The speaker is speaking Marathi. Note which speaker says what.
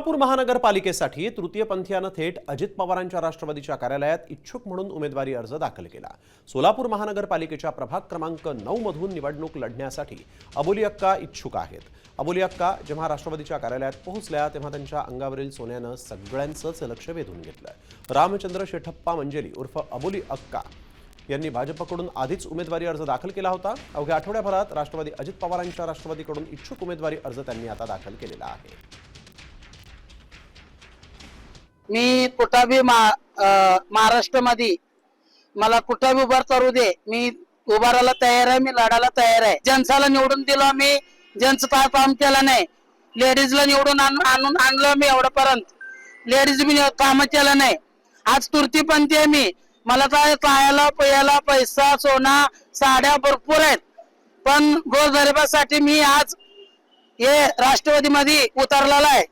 Speaker 1: सोलापूर महानगरपालिकेसाठी तृतीयपंथीयानं थेट अजित पवारांच्या राष्ट्रवादीच्या कार्यालयात इच्छुक म्हणून उमेदवारी अर्ज दाखल केला. सोलापूर महानगरपालिकेच्या प्रभाग क्रमांक नऊ मधून निवडणूक लढण्यासाठी अबोली अक्का इच्छुक आहेत. अबोली अक्का जेव्हा राष्ट्रवादीच्या कार्यालयात पोहोचल्या तेव्हा त्यांच्या अंगावरील सोन्यानं सगळ्यांचंच लक्ष वेधून घेतलं. रामचंद्र शेठप्पा मंजेली उर्फ अबोली अक्का यांनी भाजपकडून आधीच उमेदवारी अर्ज दाखल केला होता. अवघ्या आठवड्याभरात राष्ट्रवादी अजित पवारांच्या राष्ट्रवादीकडून इच्छुक उमेदवारी अर्ज त्यांनी आता दाखल केलेला आहे.
Speaker 2: मी कुठं बी महाराष्ट्रामध्ये मला कुठं बी उभार करू दे. मी उभारायला तयार आहे मी लढायला तयार आहे. जनसाला निवडून दिलं मी जेंट्स काय काम केलं नाही. लेडीजला निवडून आणून आणलं मी एवढंपर्यंत लेडीज मी काम केलं नाही. आज तुर्ती पंथी आहे मी. मला काय खायला प्यायला पैसा सोना साड्या भरपूर आहेत. पण गोरगरिबासाठी मी आज हे राष्ट्रवादीमध्ये उतरलेला आहे.